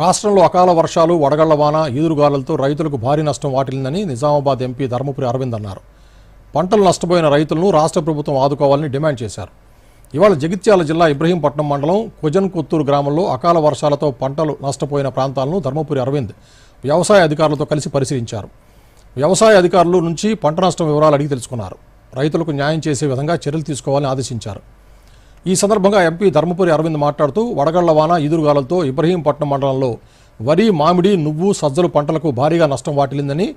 రాష్ట్రంలో అకాల వర్షాలు వడగళ్ళ వాన ఈదురుగాలులతో రైతులకు భారీ నష్టం వాటిల్లిందని నిజామాబాద్ ఎంపీ ధర్మపురి అరవింద్ అన్నారు. పంటలు నష్టపోయిన రైతులను రాష్ట్ర ప్రభుత్వం ఆదుకోవాలని డిమాండ్ చేశారు. ఇవాళ జగిత్యాల జిల్లా ఇబ్రహీంపట్నం మండలం కుజన్ కొత్తూరు గ్రామంలో అకాల వర్షాలతో పంటలు నష్టపోయిన ప్రాంతాలను ధర్మపురి అరవింద్ వ్యవసాయ అధికారులతో కలిసి పరిశీలించారు. వ్యవసాయ అధికారుల నుంచి పంట నష్టం వివరాలు అడిగి తెలుసుకున్నారు. రైతులకు న్యాయం చేసే విధంగా చర్యలు తీసుకోవాలని ఆదేశించారు. ఈ సందర్భంగా ఎంపీ ధర్మపురి అరవింద్ మాట్లాడుతూ వడగళ్ళ వాన ఈదురుగాలతో ఇబ్రహీంపట్నం మండలంలో వరి మామిడి నువ్వు సజ్జలు పంటలకు భారీగా నష్టం వాటిల్లిందని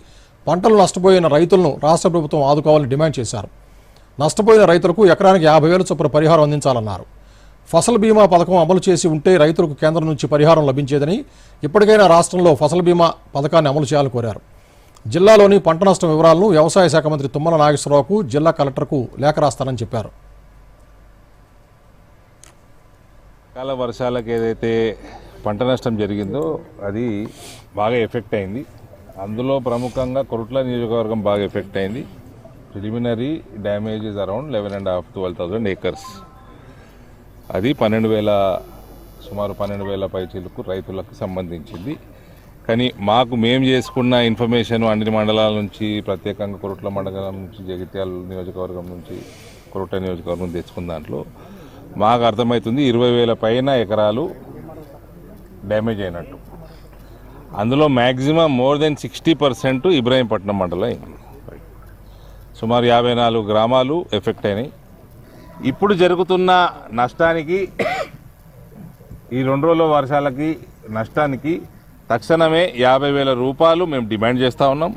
పంటలు నష్టపోయిన రైతులను రాష్ట్ర ప్రభుత్వం ఆదుకోవాలని డిమాండ్ చేశారు. నష్టపోయిన రైతులకు ఎకరానికి యాభై వేల చొప్పున పరిహారం అందించాలన్నారు. ఫసల్ బీమా పథకం అమలు చేసి ఉంటే రైతులకు కేంద్రం నుంచి పరిహారం లభించేదని ఇప్పటికైనా రాష్ట్రంలో ఫసల్ బీమా పథకాన్ని అమలు చేయాలని కోరారు. జిల్లాలోని పంట నష్టం వివరాలను వ్యవసాయ శాఖ మంత్రి తుమ్మల నాగేశ్వరరావుకు జిల్లా కలెక్టర్కు లేఖ రాస్తానని చెప్పారు. అకాల వర్షాలకు ఏదైతే పంట నష్టం జరిగిందో అది బాగా ఎఫెక్ట్ అయింది. అందులో ప్రముఖంగా కొరుట్ల నియోజకవర్గం బాగా ఎఫెక్ట్ అయింది. Preliminary damages around eleven and half twelve thousand acres. అది పన్నెండు వేల సుమారు పన్నెండు వేల పైచీలకు రైతులకు సంబంధించింది. కానీ మాకు మేము చేసుకున్న ఇన్ఫర్మేషన్ అన్ని మండలాల నుంచి ప్రత్యేకంగా కొరుట్ల మండలం నుంచి జగిత్యాల నియోజకవర్గం నుంచి కొరుట్ల నియోజకవర్గం తెచ్చుకున్న దాంట్లో మాకు అర్థమవుతుంది ఇరవై వేల పైన ఎకరాలు డ్యామేజ్ అయినట్టు. అందులో maximum more than sixty percent Ibrahimpatnam మండలం అయింది. సుమారు యాభై నాలుగు గ్రామాలు ఎఫెక్ట్ అయినాయి. ఇప్పుడు జరుగుతున్న నష్టానికి ఈ రెండు రోజుల వర్షాలకి నష్టానికి తక్షణమే యాభై వేల రూపాయలు మేము డిమాండ్ చేస్తూ ఉన్నాం.